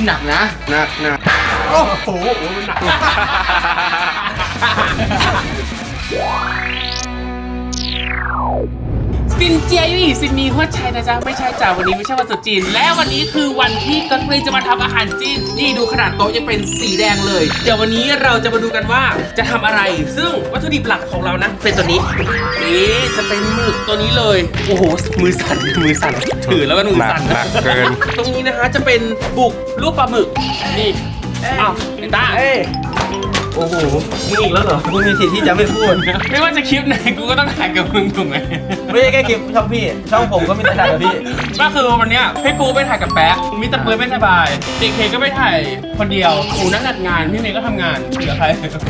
นี่หนักนะ หนักหนักโอ้โหมันหนัก ซินเจียยี่ซินนีหัวชัยนะจ๊ะไม่ใช่จ้ะวันนี้ไม่ใช่วันตรุษจีน และวันนี้คือวันที่กัตเยจะมาทำอาหารจีนนี่ดูขนาดโต๊ะยังเป็นสีแดงเลย เดี๋ยววันนี้เราจะมาดูกันว่าจะทำอะไร ซึ่งวัตถุดิบหลักของเรานะเป็นตัวนี้นี่จะเป็นหมึกตัวนี้เลยโอ้โหมือสั่นมือสั่นถือแล้วก็มือสั่นหนักเกินตรงนี้นะคะจะเป็นบุกรูปปลาหมึกนี่อ้าวไอ้ต้าเอ้ย โอ้โหมึงอีกแล้วเหรอมึงมีสิทธิ์ที่จะไม่พูด ไม่ว่าจะคลิปไหนกูก็ต้องถ่ายกับมึงถูกไหมไม่ใช่แค่คลิปช่องพี่ ช่องผมก็มีแต่ถ่ายกับพี่ ก็คือวันเนี้ยพี่ปูไปถ่ายกับแป๊ะมิสเตอร์เปิร์ไม่สบายเจเคก็ไปถ่ายคนเดียวปูนั่งจัดงานพี่เมย์ก็ทำงานเหลือใคร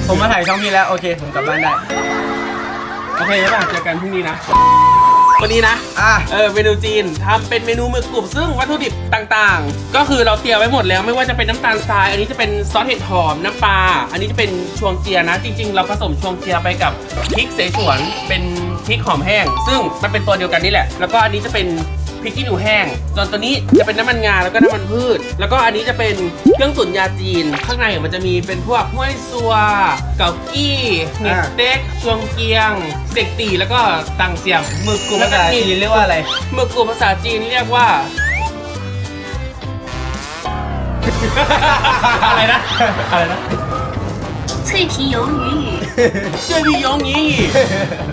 ผมมาถ่ายช่องพี่แล้วโอเคผมกลับบ้านได้ โอเคแล้วเจอกันพรุ่งนี้นะ วันนี้นะ อะ เออเมนูจีนทำเป็นเมนูหมึกกรุบซึ่งวัตถุดิบต่างๆ ก็คือเราเตรียมไว้หมดแล้วไม่ว่าจะเป็นน้ำตาลทราย อันนี้จะเป็นซอสเห็ดหอมน้ำปลาอันนี้จะเป็นชวงเจียนะ จริง ๆ เราผสมชวงเจียไปกับพริกเสฉวนเป็นพริกหอมแห้ง ซึ่งมันเป็นตัวเดียวกันนี่แหละ แล้วก็อันนี้จะเป็น พริกขี้หนูแห้ง ส่วนตัวนี้จะเป็นน้ำมันงาแล้วก็น้ำมันพืช แล้วก็อันนี้จะเป็นเครื่องตุ๋นยาจีน ข้างในมันจะมีเป็นพวกห้วยซัว เกากี้เน็ตเต็กชวงเกียงเสกตีแล้วก็ตังเสียมหมึกกรุบภาษาจีนเรียกว่าอะไรหมึกกลุ่มภาษาจีนเรียกว่าอะไรนะอะไรนะ 脆皮鱿鱼语， เชื่อพี่ยงงี้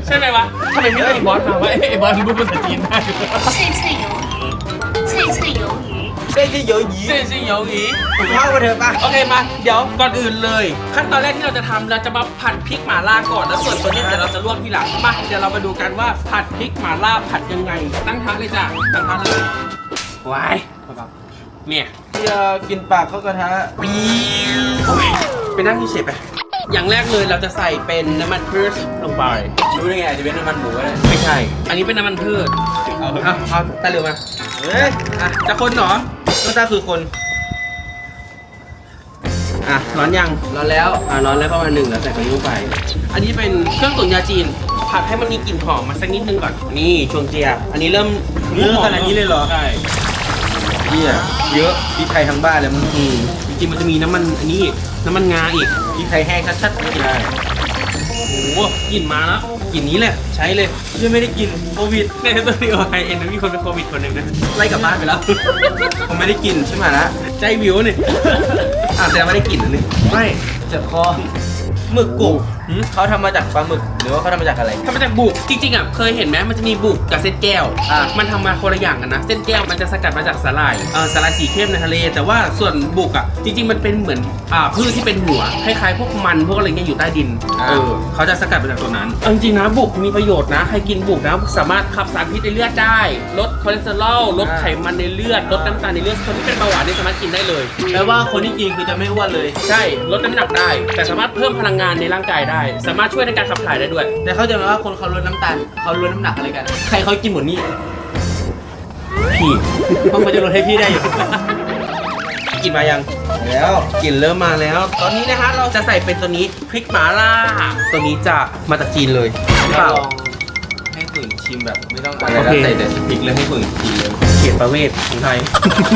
ใช่ไหมวะทำไมไม่ได้ไอ้บอสมาวะไอ้บอสรู้ภาษาจีนได้ 脆脆鱿鱼，脆脆鱿鱼。 เส้นที่เยอะหยี เชื่อชื่อยงงี้ เข้ามาเถอะป่ะ โอเคมา เดี๋ยวก่อนอื่นเลย ขั้นตอนแรกที่เราจะทำเราจะมาผัดพริกหม่าล่าก่อนแล้วส่วนตัวนี้เดี๋ยวเราจะลวกทีหลังมาเดี๋ยวเรามาดูกันว่าผัดพริกหม่าล่าผัดยังไง ตั้งท้าเลยจ้ะตั้งท้าเลยว้ายเบาๆเนี่ย ที่จะกินปากเข้ากระทะ ไปนั่งที่เฉยไป อย่างแรกเลยเราจะใส่เป็นน้ำมันพืชลงไป รู้ได้ไงอาจจะเป็นน้ำมันหมูก็ได้ไม่ใช่ อันนี้เป็นน้ำมันพืช เอาเอาเอาตาเหลือมา เฮ้ยอะจะคนเหรอก็ตาคือคน อะร้อนยัง ร้อนแล้ว อะร้อนแล้วประมาณหนึ่งแล้วใส่กระดิ่งไป อันนี้เป็นเครื่องตุ๋นยาจีน ผัดให้มันมีกลิ่นหอมมาสักนิดนึงก่อน นี่ชวงเจีย อันนี้เริ่มเยอะขนาดนี้เลยเหรอ ใช่เฮียเยอะพริกไทยทั้งบ้านเลยมึงอืมจริงๆมันจะมีน้ำมันอันนี้อีก น้ำมันงาอีกพริกไทยแห้งชัดๆใช่โอ้โหกลิ่นมาแล้วกลิ่นนี้แหละ ใช้เลยยังไม่ได้กินโควิดในตัวนี้ไอเอ็นมีคนเป็นโควิดคนหนึ่งนะไล่กลับบ้านไปแล้ว ผมไม่ได้กินใช่ไหมละใจวิวนี่อะแสดงว่าได้กลิ่นอันนี้ไม่เจ็บคอหมึกกรุบ หืม เขาทำมาจากปลาหมึกหรือว่าเขาทำมาจากอะไร ทำมาจากบุก จริงๆอะเคยเห็นไหมมันจะมีบุกกับเส้นแก้วอะมันทำมาคนละอย่างกันนะ เส้นแก้วมันจะสกัดมาจากสาหร่ายเออสาหร่ายสีเข้มในทะเล แต่ว่าส่วนบุกอะจริง ๆ มันเป็นเหมือนอ่าพืชที่เป็นหัวคล้ายๆพวกมันพวกอะไรเงี้ยอยู่ใต้ดินเออเขาจะสกัดมาจากตัวนั้นเอาจริงๆนะบุกมีประโยชน์นะใครกินบุกนะสามารถขับสารพิษในเลือดได้ลดค อเลสเตอรอลลดไขมันในเลือดลดน้ำตาลในเลือดคนที่เป็นเบาหวานนี่สามารถกินได้เลย แปลว่าคนที่กินคือจะไม่อ้วนเลย ใช่ลดน้ำหนักได้ แต่สามารถเพิ่มพลังงานในร่างกายได้ สามารถช่วยในการขับถ่ายได้ด้วย แต่เขาใจะไหมว่าคนเขาลดน้ำตาลเขาลดน้ำหนักอะไรกัน ใครเขากินหมดนี่พี่เขาควรจะลดให้พี่ได้อยู่ กินมายังแล้วกลิ่นเริ่มมาแล้ว ตอนนี้นะคะเราจะใส่เป็นตัวนี้พริกหม่าล่าตัวนี้จะมาจากจีนเลยหรือเปล่าให้ฝืน ชิมแบบไม่ต้องโอเค ใส่แต่พริกเลยให้ฝืนชิมเลยเขตประเวศของไทย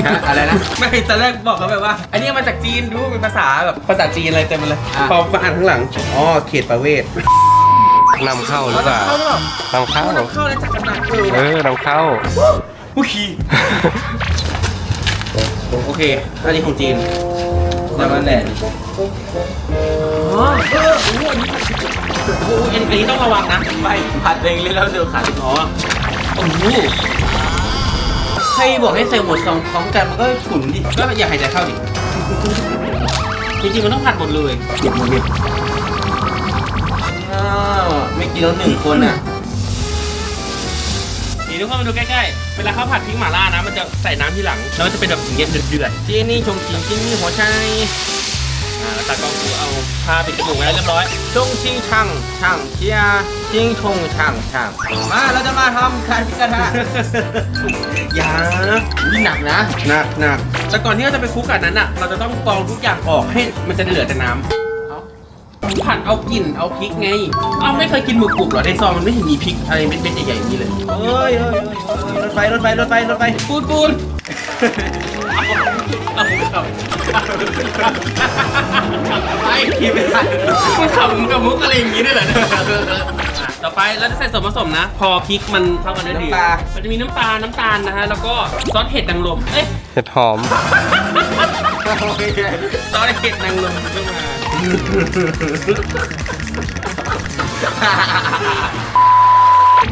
ฮะอะไรนะ ไม่ตอนแรกบอกเขาแบบว่า อันนี้มาจากจีนดูเป็นภาษาแบบภาษาจีนอะไรเต็มไปเลยอะ พอมาอ่านข้างหลัง อ๋อ เขตประเวศ นำเข้าหรือเปล่าเข้าหรือเปล่านำเข้านำเข้าแล้วจากกันหนักเออเออนำเข้า ผู้ขี่โอเค อันนี้ของจีนแต่มันแหละอ๋อเออโอ้โหอันนี้โอ้โหอันนี้ต้องระวังนะไม่ผัดเองเลยแล้วเดี๋ยวขาดอ๋อโอ้โหใครบอกให้ใส่หมดสองพร้อมกันมันก็ขุ่นดิก็อย่าหายใจเข้าดิจริงๆมันต้องผัดหมดเลยเก็บหมดเลยอ้าวไม่กินแล้วหนึ่งคนอะนี่ทุกคนมาดูใกล้ๆ เวลาเขาผัดพริกหม่าล่านะ มันจะใส่น้ำที่หลัง แล้วมันจะเป็นแบบอย่างเงี้ยเดือดจีนี่ชงชิงจีนี่หัวใจๆ อ่าแล้วตากล้องกูเอาผ้าปิดจมูกไว้แล้วเรียบร้อยชงชิงช่างช่างเชียร์ชิงชงช่างช่างมาเราจะมาทำการพิกระทะอย่านี่หนักนะ หนักหนักแต่ก่อนที่เราจะไปคลุกกับนั้นอะ เราจะต้องกรองทุกอย่างออกให้มันจะเหลือแต่น้ำเอาผัดเอากลิ่นเอาพริกไง เอาไม่เคยกินหมึกกรุบเหรอในซองมันไม่เห็นมีพริกอะไรเม็ดๆใหญ่ๆอย่างนี้เลยเอ้ยเอ้ยเอ้ยเอ้ยรถไฟรถไฟรถไฟรถไฟปูนปูน ไอเอาเอาเอาไปกินไม่ได้คุณขำกับมุกอะไรอย่างนี้ด้วยเหรอเนี่ยอะต่อไปเราจะใส่ส่วนผสมนะ พอพริกมันเข้ากันได้ดี น้ำปลามันจะมีน้ำปลา น้ำตาลนะฮะ แล้วก็ซอสเห็ดนางรมเอ้ย เห็ดหอม ซอสเห็ดนางรมขึ้นมา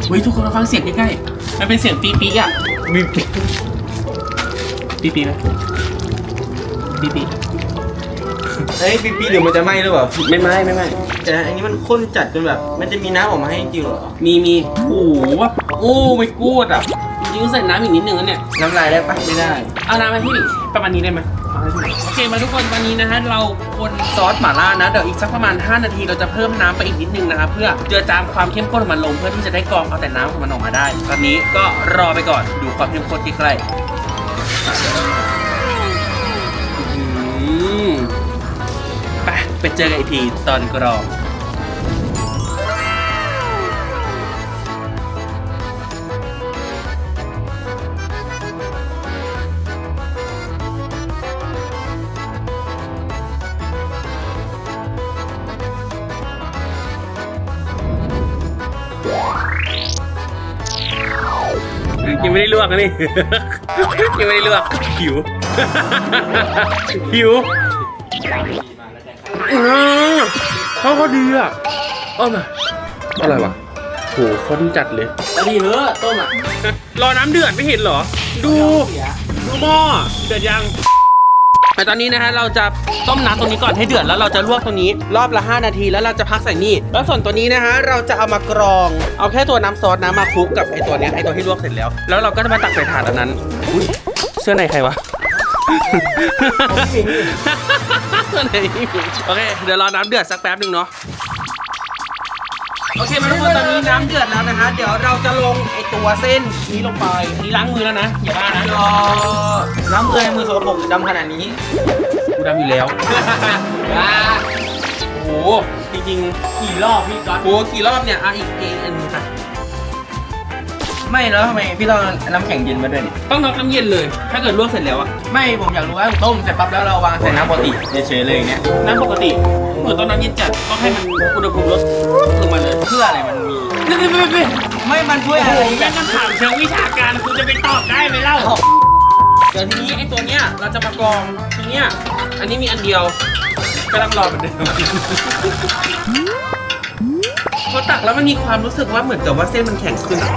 เฮ้ยทุกคนมาฟังเสียงใกล้ๆ มันเป็นเสียงปีปีอะ มี ปีปีปีไหมปีปีเอ้ยปีปีเดี๋ยวมันจะไหม้หรือเปล่าไม่ไหมไม่ไหมแต่อันนี้มันข้นจัดจนแบบ มันจะมีน้ำออกมาให้จริงเหรอมีมีโอ้โหว่าโอ้ไม่กูดอะจริงๆใส่น้ำอีกนิดนึงนะเนี่ยน้ำลายได้ปะไม่ได้เอาน้ำมาที่หนึ่งประมาณนี้ได้ไหมเอาให้พี่หนึ่งโอเคมาทุกคนวันนี้นะฮะเราคนซอสหม่าล่านะเดี๋ยวอีกสักประมาณ 5 นาทีเราจะเพิ่มน้ำไปอีกนิดนึงนะครับเพื่อเจือจางความเข้มข้นของมันลงเพื่อที่จะได้กรองเอาแต่น้ำของมันออกมาได้ ตอนนี้ก็รอไปก่อนดูความเข้มข้นที่ใกล้อื้อหือ ไปไปเจอกันอีกทีตอนกรอง ยังไม่ได้ลวกนะนี่ ยังไม่ได้ลวกหิว หิวอือเขาก็ดีอะเอามาอะไรวะโหข้นจัดเลยแล้วดีเหอะต้มอะ รอน้ำเดือดไม่เห็นเหรอ ดู ดูหม้อเดือดยัง แต่ตอนนี้นะฮะเราจะต้มน้ำตรงนี้ก่อนให้เดือดแล้วเราจะลวกตรงนี้ รอบละ 5 นาทีแล้วเราจะพักใส่นี่แล้วส่วนตัวนี้นะฮะเราจะเอามากรอง เอาแค่ตัวน้ำซอสนะมาคลุกกับไอตัวเนี้ยไอตัวที่ลวกเสร็จแล้ว แล้วเราก็จะมาตักใส่ถาดอันนั้นอุ๊ยเสื้อในใครวะ เสื้อในพี่หมิงโอเคเดี๋ยวรอน้ำเดือดสักแป๊บหนึ่งเนาะ โอเคมาทุกคนตอนนี้น้ำเดือดแล้วนะคะ เดี๋ยวเราจะลงไอตัวเส้นนี้ลงไปอันนี้ล้างมือแล้วนะอย่าบ้านะรอน้ำเกลือในมือสกปรกดำขนาดนี้กูดำอยู่แล้วโอ้โหจริงๆ กี่รอบพี่ก๊อตโอ้โหกี่รอบเนี่ยอะอีกอีกอันหนึงค่ะ ไม่แล้วทำไมพี่ต้องน้ำแข็งเย็นมาด้วยเนี่ยต้องน็อกน้ำเย็นเลย ถ้าเกิดลวกเสร็จแล้วอะไม่ผมอยากรู้ว่าต้มเสร็จปั๊บแล้วเราวางใส่น้ำปกติเฉยๆเลยอย่างเงี้ยน้ำปกติเหมือนตอนน้ำเย็นจัดต้องให้มันอุณหภูมิลดลงมาเลยเพื่ออะไรมันมีไม่ไม่ไม่ไม่ไม่มันช่วยโอ้อะโหไรแม่งคำถามเชิงวิชาการคุณจะไปตอบได้ไหมเล่า เดี๋ยวทีนี้ไอ้ตัวเนี้ยเราจะมากรองทีเนี้ยอันนี้มีอันเดียวกำลังรอเหมือนเดิม พอตักแล้วมันมีความรู้สึกว่าเหมือนกับว่าเส้นมันแข็งขึ้นอะ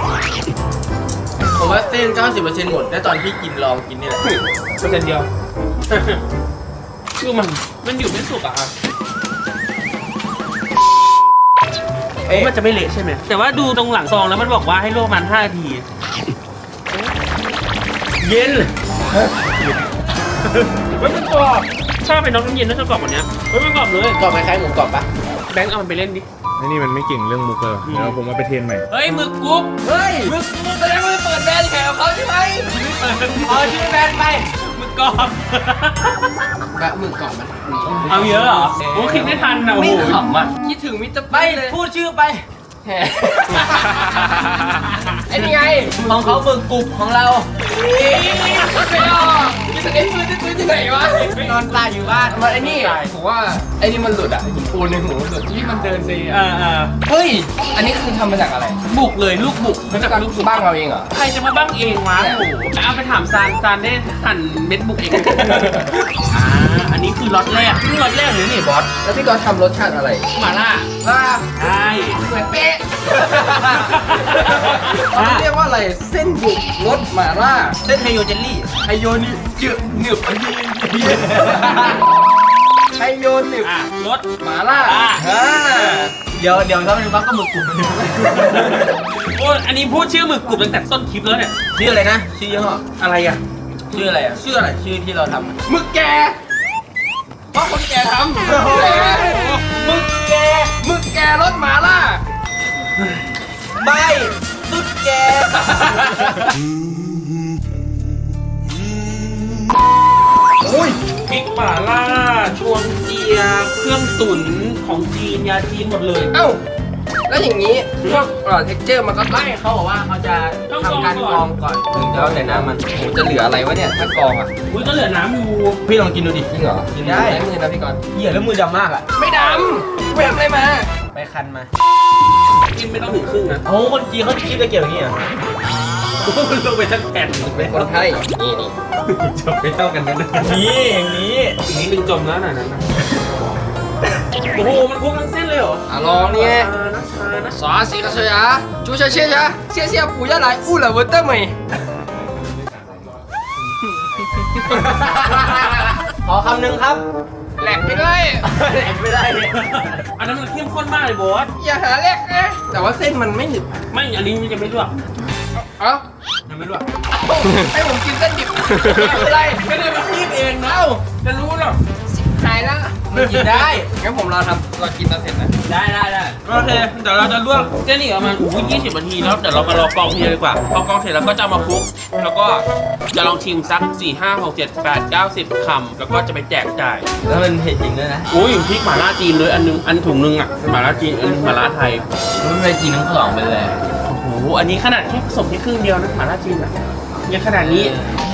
ผมว่าเส้น 90%หมดแล้วตอนพี่กินลองกินนี่แหละเปอร์เซ็นต์เดียว คือมันมันอยู่ไม่สุกอะครับเอ๊ะมันจะไม่เละใช่ไหม แต่ว่าดูตรงหลังซองแล้วมันบอกว่าให้ลวกมัน5นาที เย็นเฮ้ยมันกรอบถ้าเป็นน้องน้ำเย็นน่าจะกรอบกว่านี้เฮ้ยมันกรอบเลยกรอบคล้ายๆหมูกรอบปะแบงค์เอามันไปเล่นดิ ไอ้นี่มันไม่เก่งเรื่องมุกเลยว่ะเดี๋ยวผมมาไปเทรนใหม่ เฮ้ยหมึกกรุ๊บเฮ้ยมึงมึงแสดงว่ามึงเปิดแบรนด์แข่งกับเขาใช่ไหมเอาชื่อแบรนด์ไปหมึกกรอบ แบบมึงกรอบมันเอาเยอะเหรอโอ้คิดไม่ทันนะโอ้ไม่โหขำอะ คิดถึงมิสเตอร์ไปพูดชื่อไปแหม ไอ้นี่ไงของเขาเบิกกรุบของเราไม่ออกมีสเก็ตปืนปืนที่ไหนวะนอนตายอยู่บ้านมันไอ้นี่ผมว่าไอ้นี่มันหลุดอะหินปูนในหูหลุดที่มันเดินเซเออเออเฮ้ย อันนี้คือทำมาจากอะไร บุกเลยลูกบุกมาจากลูกบุกบ้างเราเองเหรอ ใครจะมาบ้างเองวะโอ้โหเอาไปถามซานซานได้หั่นเม็ดบุกเองอ่าอันนี้คือล็อตแรกนี่ล็อตแรกเลยนี่บอส แล้วพี่ก็ทำรสชาติอะไรหมาล่าล่าใช่เหมือนเป๊ะเขาเรียกว่าอะไร เส้นบุกรสหม่าล่า เส้นไฮโยเจลลี่ไฮโยนี่จืดหนึบไฮโยหนึบอะรส หม่าล่าอ่า อ่าเดี๋ยวเดี๋ยวถ้าเป็นฟักก็หมึกกลุ่มโอ้ยอันนี้พูดชื่อหมึกกรุบตั้งแต่ต้นคลิปแล้วเนี่ย ชื่ออะไรนะชื่อยี่ห้ออะไรอะ ชื่ออะไรอะ ชื่ออะไร ชื่อที่เราทำหมึกแกเพราะคนแก่ทำมึกแกมึกแกรสหม่าล่า ไม่สุดแกอุ้ยพริกหม่าล่า ชวนเจีย เครื่องตุ๋นของจีนยาจีนหมดเลย เอ้าแแล้วอย่างนี้พวกเอ่อเท็กเจอร์มันก็ไม่เขาบอกว่าเขาจะทำการกรองก่อนถึงจะเอาแต่น้ำมันโหจะเหลืออะไรวะเนี่ยถ้ากรองอะอุ้ยก็เหลือน้ำอยู่พี่ลองกินดูดิ จริงเหรอกินได้ ใช้มือนะพี่กรณ์เหี้ยแล้วมือดำมากอะ ไม่ดำไปทำอะไรมา ไปคันมา กินไม่ต้องถึงครึ่งนะโอ้คนจีนเขาคิดจะเกี่ยวอย่างนี้เหรอมันลงไปทั้งแผ่นเป็นคนไทยนี่นี่จบไม่เท่ากันนะนี่อย่างนี้อีกนิดนึงจมแล้วหน่อยนั้นนะโอ้โหมันคลุกทั้งเส้นเลยเหรออะลองเนี่ยนะชานะสวัสดีครับเชียร์จูเชียเชียร์เชียเชียร์ปู่ย่าหลายอู้เหล่าเวอร์เตอร์ไหมขอคำหนึ่งครับ แหลกไปเลยแหลกไม่ได้เนี่ยอันนั้นมันเข้มข้นมากเลยบอสอย่าหาแหลกนะแต่ว่าเส้นมันไม่หนึบไม่อันนี้มันจะไม่ลวกเอ้ายังไม่ลวกให้ผมกินเส้นดิบไม่เป็นไรไม่ได้มาคีบเองนะเอ้าจะรู้หรอกหายแล้วมันกินได้งั้นผมรอทำรอกินตอนเสร็จนะได้ได้ได้โอเคเดี๋ยวเราจะลวกเส้นอีกประมาณอุ้ยยี่สิบนาทีแล้วเดี๋ยวเรามารอกรองทีดีกว่าพอกรองเสร็จแล้วก็จะเอามาคลุก แล้วก็จะลองชิมสัก4 5 6 7 8 9 10คำแล้วก็จะไปแจกจ่ายแล้วมันเผ็ดจริงด้วยนะอุ้ยพริกหม่าล่าจีนเลยอันหนึงอันถุงหนึงอะหม่าล่าจีนอันหนึงหม่าล่าไทยมันไปกินทั้งสองไปเลยโอ้โหอันนี้ขนาดแค่ผสมแค่ครึ่งเดียวนะหม่าล่าจีนอะยังขนาดนี้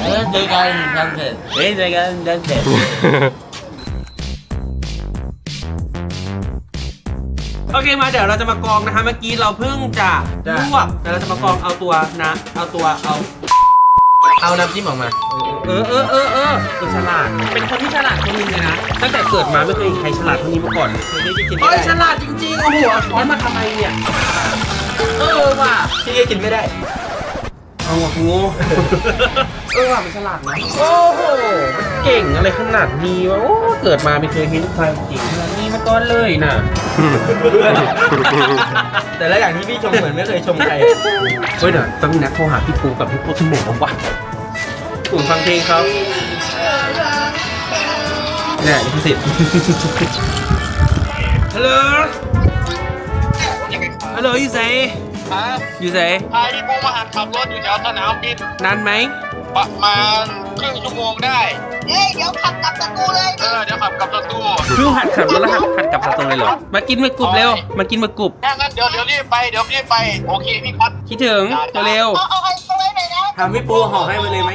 เออเจอกันกันเสร็จเฮ้ยเจอกันเดินเสร็ โอเคมาเดี๋ยวเราจะมากรองนะคะเมื่อกี้เราเพิ่งจะลวกแต่เราจะมากรองเอาตัวนะเอาตัวเอาเอาน้ำจิ้มออกมา เออเออเออเออคือฉลาด เป็นคนที่ฉลาดคนหนึงเลยนะตั้งแต่เกิดมาไม่เคยเห็นใครฉลาดเท่านี้มาก่อนเลยเคยได้กินโอ้ยฉลาดจริงๆโอ้โหช้อนมาทำไมเนี่ยเออว่ะพี่ก็กินไม่ได้ เอาหัวงูเออว่ะมันฉลาดนะโอ้โหมันเก่งอะไรขนาดนี้วะโอ้เกิดมาไม่เคยเห็นใครเก่งขนาดนี้มาก่อนเลยนะแต่ละอย่างที่พี่ชมเหมือนไม่เคยชมใคร เฮ้ยเดี๋ยวต้องนัดโทรหาพี่ปูกับพี่ปูที่ไหนบ้างวะผมฟังเพลงเขาเนี่ยลิขสิทธิ์ฮัลโหลฮัลโหลอยู่ไห นครับอยู่ไหนพาพี่ปูมาหัดขับรถอยู่แถวสนามบินนานไหมประมาณครึ่งชั่วโมงได้เอ้ยเดี๋ยวขับกลับสตูเลยเออเดี๋ยวขับกลับรถตู้เพิ่งหัดขับรถแล้วหัดหัดกลับสตูเลยเหรอมากินหมึกกรุบเร็วมากินหมึกกรุบถ้างั้นเดี๋ยวเดี๋ยวรีบไปเดี๋ยวรีบไปโอเคพี่ครับคิดถึงเร็วเอาเอาไอ้ตั ทำพี่ปูห่อให้ไปเลยไหม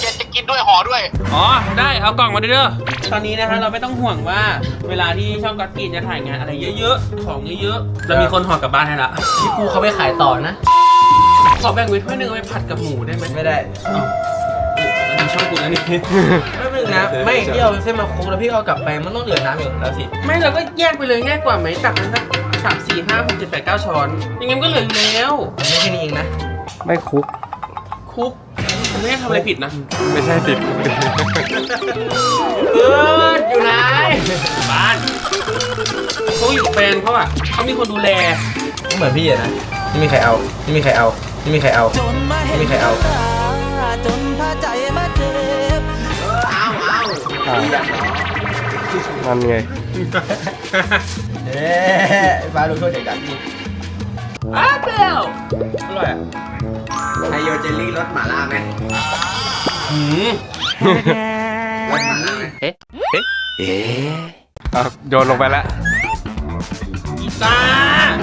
เกจะกินด้วยห่อด้วย อ๋อ ได้เอากล่องมาด้วยเด้อตอนนี้นะคะเราไม่ต้องห่วงว่า เวลาที่ช่องกัดกินจะถ่ายงานอะไรเยอะๆ ของเยอะๆ เรามีคนห่อกลับบ้านให้ละพี่ปูเขาไปขายต่อนะ ขอแบ่งไว้ถ้วยหนึ่งเอาไปผัดกับหมูได้ไหมไม่ได้อันนี้ช่องกูนะนี่ไม่เป็นนะไม่พี่เอาเส้นมาคลุกแล้วพี่เอากลับไปมันต้องเหลือน้ำอยู่แล้วสิไม่เราก็แยกไปเลยง่ายกว่าไหมตักกันสักสามสี่ห้าหกเจ็ดแปดเก้าช้อนยังไงมันก็เหลืออยู่แล้วมันไม่แค่นี้เองนะไม่คุก คุกมันไม่ได้ทำอะไรผิดนะ ไม่ใช่ติดเอออยู่ไหนบ้านเขาอยู่กับแฟนเขาอะเขามีคนดูแล เหมือนพี่อะนะไม่มีใครเอาไม่มีใครเอาไม่มีใครเอาไม่มีใครเอานั่นไงเอ๊ะฟ้าดูโทษเด็กดักนี่ อ้าวเปรี้ยวอร่อยอะไฮโยเจลลี่รสหม่าล่าไหมหืมรสหม่าล่าไหมเอาโยนลงไปแล้วกีตาร์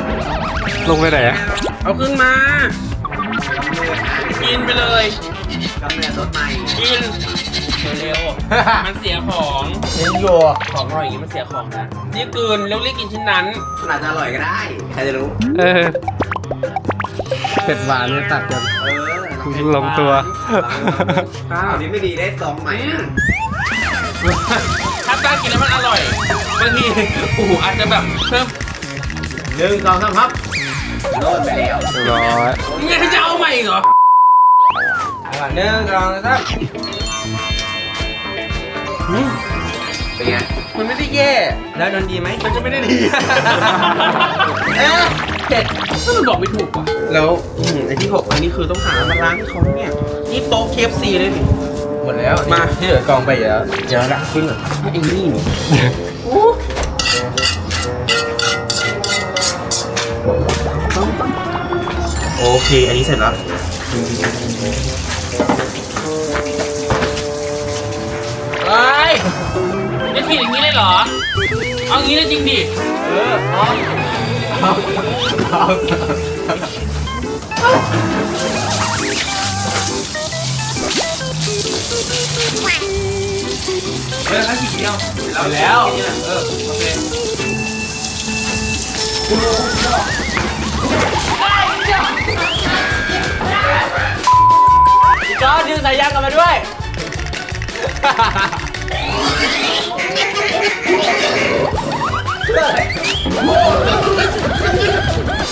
ลงไปไหนอะเอาขึ้นมา กินไปเลย กาแฟรสใหม่กินเร็วๆมันเสียของเน้นโยของอร่อยอย่างนี้มันเสียของนะนี่กลืนแล้วรีบกินชิ้นนั้นมันอาจจะอร่อยก็ได้ใครจะรู้เออเผ็ดหวานเนี่ยตัดกันเออลงตัวอ้าวอันนี้ไม่ดีได้ซองใหม่นะถ้าตั้งกินแล้วมันอร่อยบางทีโอ้โหอาจจะแบบเพิ่มหนึ่งสองสามครับโลดไปแล้วเรียบร้อยนี่ไงจะเอาใหม่อีกเหรอ อะหนึ่งสองสามอืมเป็นไง มันไม่ได้แย่ แล้วนนดีไหม มันจะไม่ได้ดี เอ๊ะเผ็ดก็มันบอกไม่ถูกว่ะ แล้วอืมไอ้ที่หกอันนี้คือต้องหามาล้างให้เขาเนี่ย นี่โต๊ะเคฟซีเลยนี่หมดแล้ว มาที่เหลือกองไปเดี๋ยวเดี๋ยวละขึ้นก่อนไอ้นี่นี่โอ้โอเค อันนี้เสร็จแล้ว ยจะผิดอย่างนี้เลยเหรอ เอางี้เลยจริงดิ เออพร้อมเออถ้าขีดเดียวเอาแล้ว เออ โอเคจอดึงสายยางกลับมาด้วย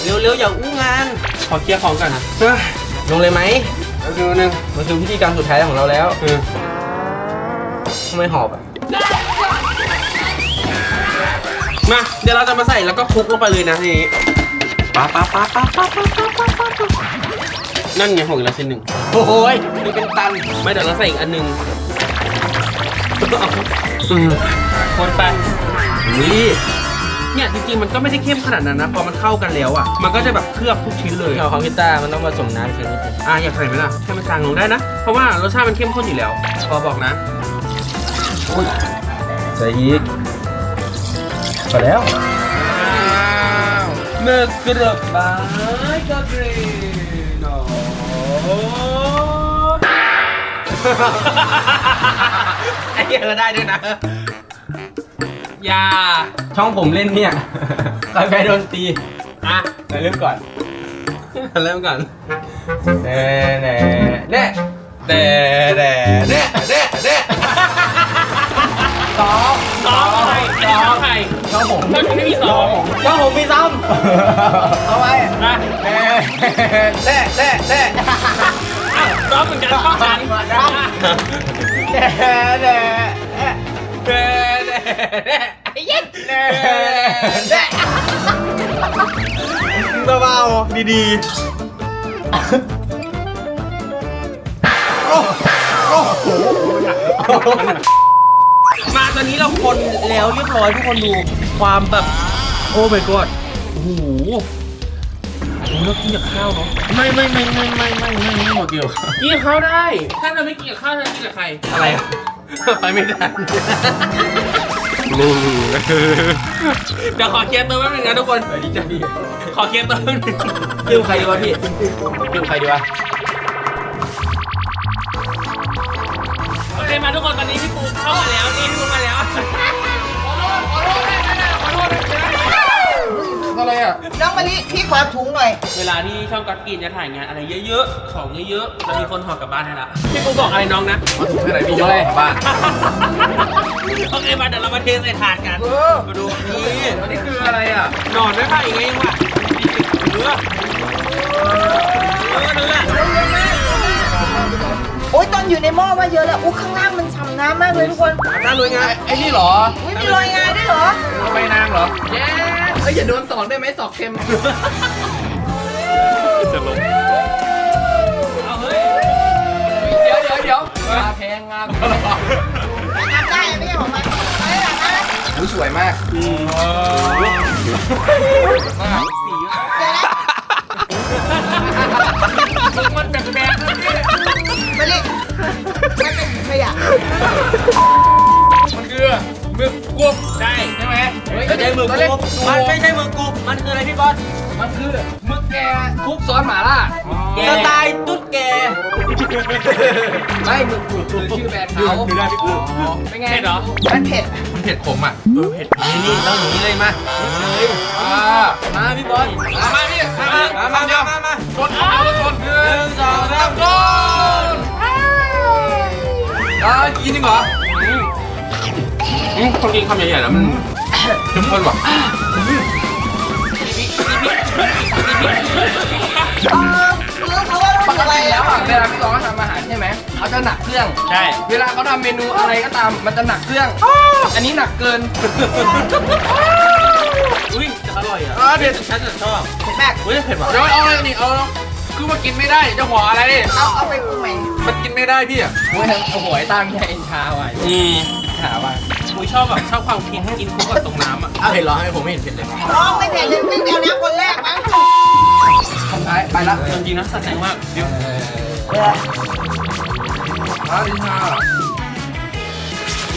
เร็วๆอย่าอู้งาน ขอเคลียร์ของก่อนนะลงเลยไหมแล้วดูนึงมันคือพิธีกรรมสุดท้ายของเราแล้วทำไมหอบอะ มา เดี๋ยวเราจะมาใส่แล้วก็คลุกลงไปเลยนะทีนี้ป๊าป๊าป๊าป๊าป๊าป๊าป๊าป๊าป๊าป๊านั่นไงหกอีกแล้วชิ้นหนึ่งโอ้ยมีเป็นตัน ไม่เดี๋ยวเราใส่อีกอันหนึ่งอืม คนไปนี่เนี่ยจริงๆมันก็ไม่ได้เข้มขนาดนั้นนะ พอมันเข้ากันแล้วอะ มันก็จะแบบเคลือบทุกชิ้นเลยเอาของพิต้ามันต้องผสมน้ำแค่นิดนึงอะอยากใส่ไหมล่ะให้มันจางลงได้นะ เพราะว่ารสชาติมันเข้มข้นอยู่แล้ว พอบอกนะใส่อีกพอแล้วเนื้อกระบายกระเกรนไอ้ เหี้ยเราได้ด้วยนะ อย่า ช่องผมเล่นเนี่ยใครแพ้โดนตีอะไปเริ่มก่อนเริ่มก่อนแน่แน่แน่แต่แน่แน่แน่แน่สองสองไข่สองไข่ช่องผมช่องผมไม่มีสองช่องผมมีซ้ำเอาไว้นะแน่แน่แน่แน่อะซ้อมเหมือนกันช่องฉัน แน่แน่แน่แน่แน่ไอ้ยัดแน่แน่เบาๆดีๆมาตอนนี้เราคนแล้วเรียบร้อยทุกคนดูความแบบโอ้ my god โอ้โห เรากินกับข้าวเนาะไม่ไม่ไม่ไม่ไม่ไม่ไม่ไม่หมดเกี่ยวกินกับข้าวได้ ถ้าเราไม่กินกับข้าวเรากินกับใคร อะไรอะไปไม่ได้รู้เดี๋ยวขอเคลียร์ตัวแป๊บนึงนะทุกคนดีจะดีขอเคลียร์ตัวแป๊บนึงคิวใครดีวะพี่คิวใครดีวะโอเคมาทุกคนตอนนี้พี่ปูเข้ามาแล้วนี่พี่ปูมาแล้ว อะไรอะ น้องมะลิพี่ขอถุงหน่อย เวลาที่ช่องกัดกินจะถ่ายงานอะไรเยอะๆ ของเยอะๆ จะมีคนห่อกลับบ้านให้ละพี่ปูบอกอะไรน้องนะที่ไหนพี่ยกบ้านโอเคมาเดี๋ยวเรามาเทใส่ถาดกันมาดูนี่อันนี้คืออะไรอะ หนอนไม่ไผ่ไงวะเนื้อเนื้อเนื้อโอ๊ยตอนอยู่ในหม้อว่าเยอะแล้วอุ๊ยข้างล่างมันฉ่ำน้ำมากเลยทุกคนน่าลุยงานไอ้นี่เหรออุ๊ยมีรอยงานด้วยเหรอ ไปนางเหรอแย่ อ้ยอย่าโดนสอกได้ไหมสอกเค็ม จะลงเอาเฮ้ยเดี๋ยวเดี๋ยวเดี๋ยวงาแพงงาได้ไม่ใช่ของมันไม่ได้นอุ้ยสวยมากสีเดี๋ยวนะมันแปลกๆนะพี่มะลิมันเป็นขยะมันคือเมึกกวบได้ ไหมเฮ้ยไม่ใช่มือกูมันไม่ใช่มือกูมันคืออะไรพี่บอสมันคือมึกแกคลุกซอสหม่าล่าสไตล์ตุ๊ดแกไม่มึกกรุบคือชื่อแบรนด์เขาคือได้พี่กูเป็นไงเผ็ดเหรอมันเผ็ดมันเผ็ดขมอะเออเผ็ดนี่นี่ต้องอย่างนี้เลยมาอ่ามาพี่บอสมาพี่มามามามามากดเอากดหนึ่งสองสามกดอ่ากินจริงเหรออืมคนกินคำใหญ่ๆแล้วมัน เข้มข้นว่ะเออคือเขาว่าปมันกอะไรติแล้แล้ววอะเวลาพี่ตองเขาทำอาหารใช่ไหมเขาจะหนักเครื่อง ใช่ เวลาเขาทำเมนูอะไรก็ตาม มันจะหนักเครื่อง อันนี้หนักเกิน อุ้ยจะอร่อยอะอ่าเด็ดฉันจะชอบเผ็ดมากอุ้ยเผ็ดว่ะเดี๋ยวเอาเลยนี่เอาคือมากินไม่ได้จะหัวอะไรเอาเอาไปปรุงใหม่มันกินไม่ได้พี่อะโอ้ยเอาหัวไอ้ตามแค่เอ็นชาไว้อืมขาไว้ อุ้ยชอบแบบชอบความคิดกินคู่กับตรงน้ำอะ เอาเห็นร้องให้ผมไม่เห็นเผ็ดเลยน้องไม่เผ็ดเลยวิ่งแนวน้ำคนแรกมั้งไปไปละจริงๆนะสะใจมากเดี๋ยวมาดิชา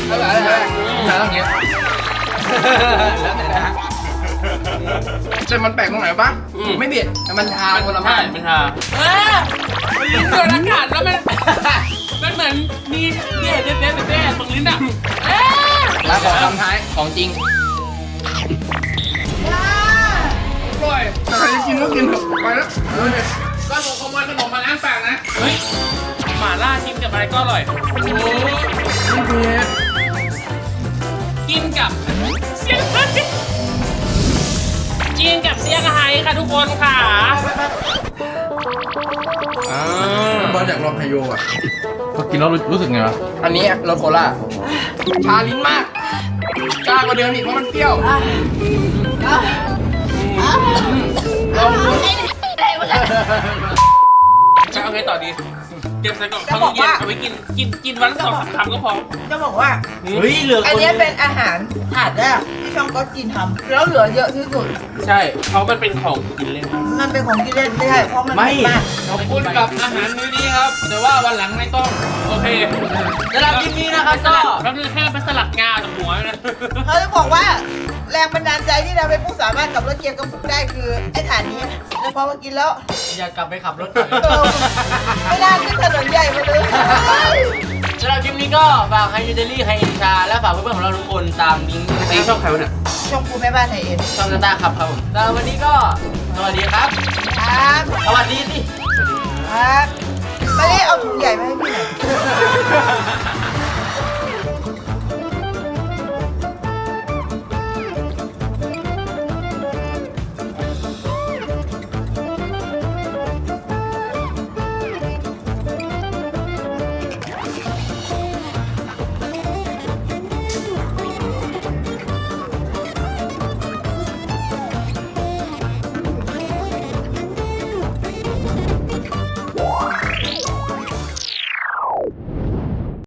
แล้วอะไรอะไรชาต้องเงี้ยแล้วแต่นะแต่มันแปลกตรงไหนปะอืมไม่เบียดแต่มันทาคนละใช่พันเป็นทาเออมันลิ้นโดนอากาศแล้วมัน มันเหมือนมีเด็ดเด็ดเด็ดเด็ดตรงลิ้นอะ เอ๊ะแล้วของคำท้ายของจริงอร่อยใครจะกินก็กินเถอะไปแล้วเออเนี่ยก็ผมขโมยขนมมาล้างปากนะ เฮ้ย หม่าล่ากินกับอะไรก็อร่อย โอ้โหมันเผ็ดกินกับเซี่ยงไฮ้ กินกับเซี่ยงไฮ้ค่ะทุกคนค่ะอ่าบอลอยากลองไฮโยอะ พอกินแล้วรู้สึกไงวะอันนี้รสโคล่าชาลิ้นมากชากว่าเดิมอีกเพราะมันเปรี้ยวลองดูจะเอาไงต่อดีเตรียมใส่กล่องข้าวเย็นเอาไว้กินกินกินวันละสองสามคำก็พอ จะบอกว่า เฮ้ยเหลืออันคนเนี้ยเป็นอาหารถาดแรกที่ ช่องก็กินทำแล้วเหลือเยอะที่สุด ใช่เพราะมันเป็นของกินเล่น มันเป็นของกินเล่นไม่ใช่เพราะมันไม่เผ็ดมากขอบคุณกับอาหารมื้อนี้ครับ แต่ว่าวันหลังไม่ต้อง โอเคสำหรับคลิปนี้นะครับก็แป๊บนึงแค่ไปสลัดงาจากหัวนะ เขาจะบอกว่าแรงบันดาลใจที่เราเป็นผู้สามารถขับรถเกียร์กระปุกได้คือไอ้ฐานนี้แล้วพอมากินแล้วอยากกลับไปขับรถก่อนเออไม่น่าขึ้นถนนใหญ่มาเลย สำหรับคลิปนี้ก็ฝากไฮยูเดลี่ไฮอินชา และฝากเพื่อนๆของเราทุกคนตามลิงก์นะคนี่ชรัอบบใครวะเนี่ยช่องกูแม่บ้านไทยเอ็นช่องตาตาครับครับผมแล้ววันนี้ก็สวัสดีครับ ครับสวัสดีสิ ครับไม่ได้เอาถุงใหญ่มาให้พี่หน่อย